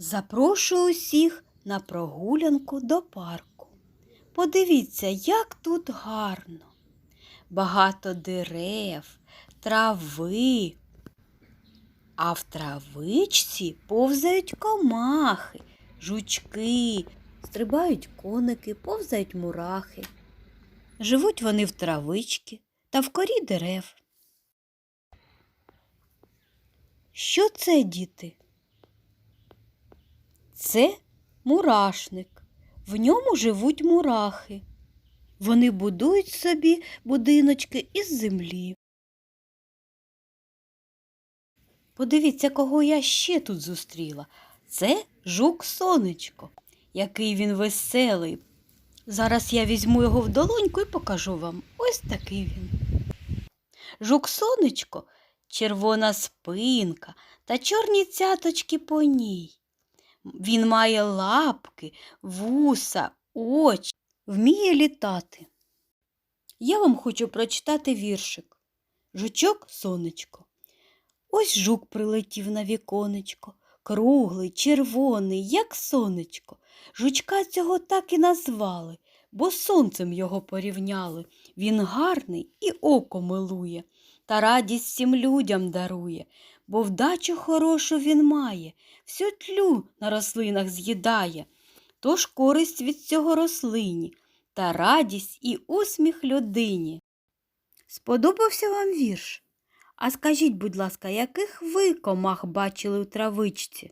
Запрошую усіх на прогулянку до парку. Подивіться, як тут гарно. Багато дерев, трави. А в травичці повзають комахи, жучки, стрибають коники, повзають мурахи. Живуть вони в травичці та в корі дерев. Що це, діти? Це мурашник. В ньому живуть мурахи. Вони будують собі будиночки із землі. Подивіться, кого я ще тут зустріла. Це жук сонечко. Який він веселий. Зараз я візьму його в долоньку і покажу вам. Ось такий він. Жук сонечко, червона спинка та чорні цяточки по ній. Він має лапки, вуса, очі, вміє літати. Я вам хочу прочитати віршик. Жучок сонечко. Ось жук прилетів на віконечко, круглий, червоний, як сонечко. Жучка цього так і назвали, бо сонцем його порівняли. Він гарний і око милує, та радість всім людям дарує, бо вдачу хорошу він має, всю тлю на рослинах з'їдає. Тож користь від цього рослині та радість і усміх людині. Сподобався вам вірш? А скажіть, будь ласка, яких ви комах бачили у травичці?